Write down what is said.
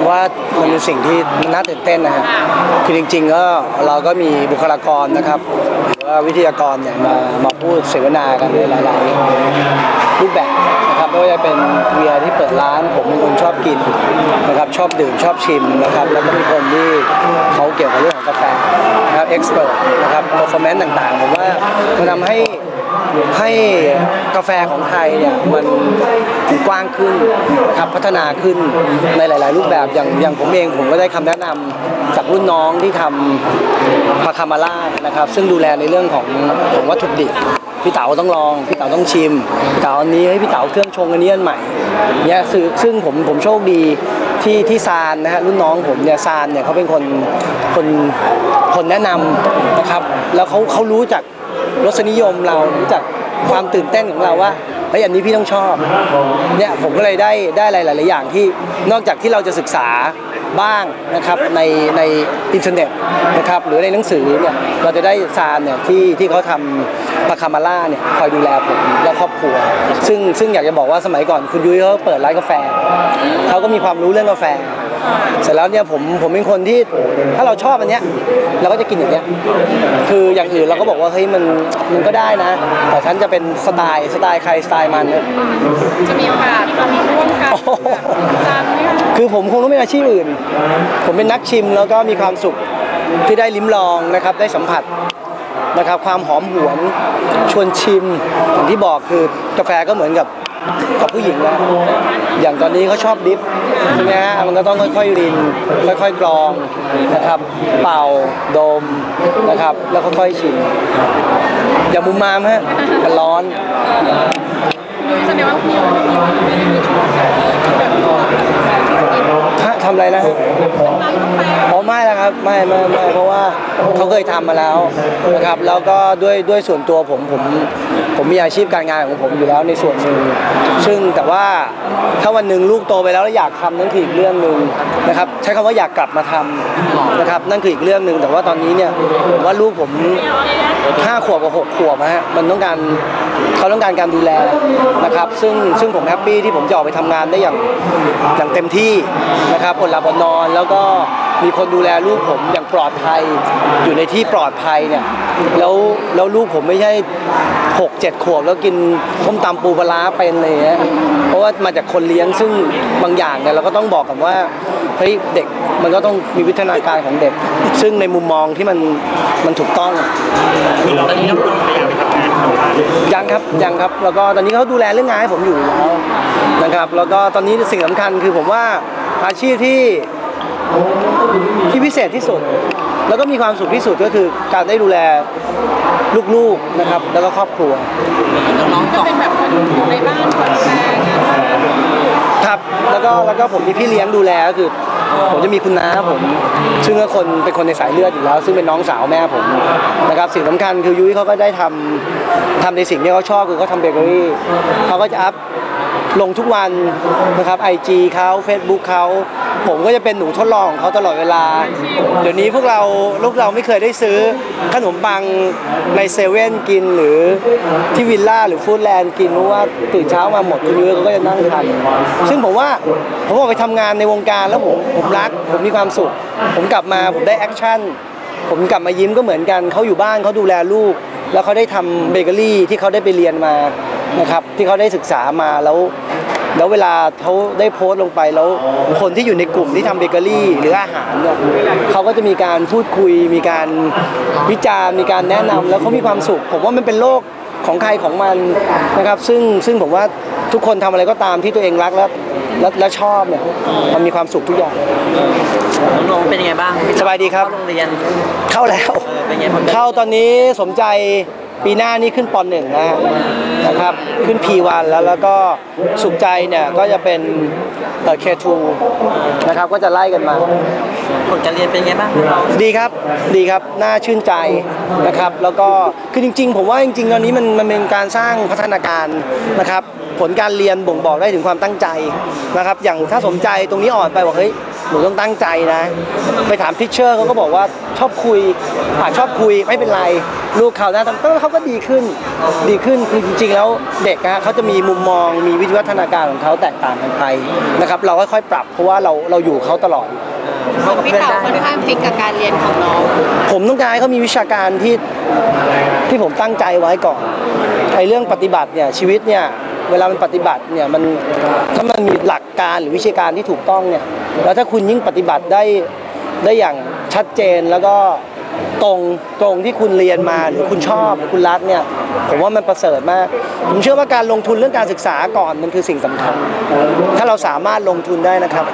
ผมว่ามันเป็นสิ่งที่น่าตื่นเต้นนะฮะคือจริง ๆ ก็เราก็มีบุคลากรนะครับหรือว่าวิทยากรเนี่ยมามาพูดเสวนากันในหลายๆรูปแบบนะครับไม่ว่าจะเป็นเวียที่เปิดร้าน ผมเป็นคนชอบกินนะครับชอบดื่มชอบชิมนะครับแล้วก็มีคนที่เขาเกี่ยวกับเรื่องของกาแฟนะครับเอ็กซ์เพรสนะครับเปอร์ฟอร์แมนซ์ต่างๆผมว่ามันทำให้ ให้กาแฟของไทยเนี่ยมันกว้างขึ้นครับพัฒนาขึ้นในหลาย ๆ รูปแบบอย่างอย่างผมเองผมก็ได้คำแนะนำจากรุ่นน้องที่ทำพาคามาล่านะครับ ซึ่งดูแลในเรื่องของของวัตถุดิบพี่เต๋าต้องลอง พี่เต๋าต้องชิมพี่เต๋าอันนี้ให้พี่เต๋าเครื่องชงอันนี้อันใหม่เนี่ยซึ่งซึ่งผมผมโชคดีที่ที่ซานนะฮะรุ่นน้องผมเนี่ยซานเนี่ยเขาเป็นคนคนคนแนะนำนะครับ แล้วเขาเขารู้จัก รสนิยมเรารู้จักความตื่นเต้นของเราว่าเฮ้ยอันนี้พี่ต้องชอบเนี่ยผมก็เลยได้ได้อะไรหลาย ๆ อย่างที่นอกจากที่เราจะศึกษาบ้างนะครับในในอินเทอร์เน็ตนะครับหรือในหนังสือเนี่ยเราจะได้ซานเนี่ยที่ที่เขาทำปาคามาล่าเนี่ยคอยดูแลผมและครอบครัว ซึ่งซึ่งอยากจะบอกว่าสมัยก่อนคุณยุ้ยเขาเปิดร้านกาแฟเขาก็มีความรู้เรื่องกาแฟ เสร็จแล้วเนี่ยผมผมเป็นคนที่ถ้าเราชอบอันเนี้ยเราก็จะกินอย่างเงี้ยคืออย่างอื่นเราก็บอกว่าเฮ้ยมันมันก็ได้นะ แต่ฉันจะเป็นสไตล์สไตล์ใครสไตล์มันเนี่ยจะมีโอกาสมาร่วมกันโอ้โหตามไหมคะคือผมคงต้องเป็นอาชีพอื่น ผมเป็นนักชิมแล้วก็มีความสุขที่ได้ลิ้มลองนะครับได้สัมผัสนะครับความหอมหวนชวนชิมอย่างที่บอกคือกาแฟก็เหมือนกับ กับผู้หญิงนะอย่างตอนนี้เขาชอบดิฟใช่ไหมฮะมันก็ต้องค่อยๆริน ค่อยๆกรองนะครับ เป่าดมนะครับ แล้วค่อยๆชิมอย่ามุมมามฮะมันร้อน แสดงว่าพี่ไม่ได้มีช่วงที่แบบตัว ฮะทำอะไรนะฮะร้านกาแฟอ๋อไม่แล้วครับไม่ไม่ไม่เพราะว่าเขาเคยทำมาแล้วนะครับแล้วก็ด้วยด้วยส่วนตัวผมผมผมมีอาชีพการงานของผมอยู่แล้วในส่วนหนึ่งซึ่งแต่ว่าถ้าวันหนึ่งลูกโตไปแล้วแล้วอยากทำนั่นคืออีกเรื่องหนึ่งนะครับใช้คำว่าอยากกลับมาทำนะครับนั่นคืออีกเรื่องหนึ่งแต่ว่าตอนนี้เนี่ยผมว่าลูกผม ห้าขวบกับหกขวบฮะมันต้องการเขาต้องการการดูแลนะครับ ซึ่งซึ่งผมแฮปปี้ที่ผมจะออกไปทำงานได้อย่างอย่างเต็มที่นะครับอดหลับอดนอน แล้วก็มีคนดูแลลูกผมอย่าง ปลอดภัย อยู่ในที่ปลอดภัยเนี่ยแล้วแล้วลูกผมไม่ใช่หกเจ็ดขวบแล้วกินส้มตำปูปลาร้าเป็นเลยฮะเพราะว่ามาจากคนเลี้ยงซึ่งบางอย่างเนี่ยเราก็ต้องบอกกันว่าเฮ้ยเด็กมันก็ต้องมีวิทยาการของเด็ก ซึ่งในมุมมองที่มันมันถูกต้องตอนนี้น้องคุณพยายามไปทำงานทำบ้านยังครับยังครับแล้วก็ตอนนี้เขาดูแลเรื่องงานให้ผมอยู่แล้วนะครับ แล้วก็ตอนนี้สิ่งสำคัญคือผมว่าอาชีพที่ ที่พิเศษที่สุด แล้วก็มีความสุขที่สุดก็คือการได้ดูแลลูกๆนะครับ แล้วก็ครอบครัวน้องๆจะสองเป็นแบบคนอยู่ในบ้านคนแฟงานครับแล้วก็แล้วก็ผมมีพี่เลี้ยงดูแลก็คือ ผมจะมีคุณน้าผมซึ่งก็คนเป็นคนในสายเลือดอยู่แล้ว ซึ่งเป็นน้องสาวแม่ผมนะครับสิ่งสำคัญคือยุ้ยเขาก็ได้ทำทำในสิ่งที่เขาชอบคือเขาทำเบเกอรี่เขาก็จะอัพ ลงทุกวันนะครับไอจีเขา Facebook เขา ผมก็จะเป็นหนูทดลองของเขาตลอดเวลา เดี๋ยวนี้พวกเราลูกเราไม่เคยได้ซื้อขนมปังในเซเว่นกินหรือที่วิลล่าหรือฟู้ดแลนด์กินเพราะว่าตื่นเช้ามาหมดคุณยุ้ยเขาก็จะนั่งทำซึ่งผมว่าผมออกไปทำงานในวงการแล้วผมผมรัก ผมมีความสุข ผมกลับมาผมได้แอคชั่นผมกลับมายิ้มก็เหมือนกันเขาอยู่บ้านเขาดูแลลูก แล้วเขาได้ทำเบเกอรี่ที่เขาได้ไปเรียนมา นะครับที่เขาได้ศึกษามาแล้วแล้วเวลาเขาได้โพสต์ลงไปแล้วคนที่อยู่ในกลุ่มที่ทำเบเกอรี่ หรืออาหารเนี่ยเขาก็จะมีการพูดคุย มีการวิจารณ์มีการแนะนำแล้วเขามีความสุข ผมว่ามันเป็นโลกของใครของมันนะครับ ซึ่งซึ่งผมว่าทุกคนทำอะไรก็ตามที่ตัวเองรักแล้วแล้วแล้วชอบเนี่ยมันมีความสุขทุกอย่าง น้องๆเป็นยังไงบ้างสบายดีครับ เข้าโรงเรียนเข้าแล้ว เออเป็นไงผล เข้าตอนนี้สมใจ ปีหน้านี่ขึ้นปหนึ่งนะฮะนะครับ ขึ้น P1 แล้วแล้วก็สุขใจเนี่ยก็จะเป็นเอ่อ K2 นะครับก็จะไล่กันมา ผลการเรียนเป็นยังไงบ้างน้องดีครับ ดีครับ น่าชื่นใจนะครับ แล้วก็ คือจริง ๆ ผมว่าจริงๆตอนนี้มันมันเป็นการสร้างพัฒนาการนะครับ ผลการเรียนบ่งบอกได้ถึงความตั้งใจนะครับ อย่างถ้าสมใจตรงนี้อ่อนไปบอกเฮ้ย หนูต้องตั้งใจนะ ไปถามทิชเชอร์เขาก็บอกว่าชอบคุยอ่าชอบคุยไม่เป็นไร ลูกเขาหน้าตาก็เขาก็ดีขึ้นดีขึ้นคือจริง ๆ แล้วเด็กนะฮะเขาจะมีมุมมองมีวิวัฒนาการของเขาแตกต่างกันไปนะครับเราค่อยๆปรับเพราะว่าเราเราอยู่กับเขาตลอดเขากับพี่เพื่อนเต๋าได้ค่อนข้างพลิกกับการเรียนของน้องผมต้องการให้เขามีวิชาการที่ที่ผมตั้งใจไว้ก่อนไอ้เรื่องปฏิบัติเนี่ยชีวิตเนี่ยเวลามันปฏิบัติเนี่ยมันถ้ามันมีหลักการหรือวิชาการที่ถูกต้องเนี่ยแล้วถ้าคุณยิ่งปฏิบัติได้ได้อย่างชัดเจนแล้วก็ ตรงตรงที่คุณเรียนมาหรือคุณชอบคุณรักเนี่ยผมว่ามันประเสริฐมาก ผมเชื่อว่าการลงทุนเรื่องการศึกษาก่อนมันคือสิ่งสำคัญ ถ้าเราสามารถลงทุนได้นะครับ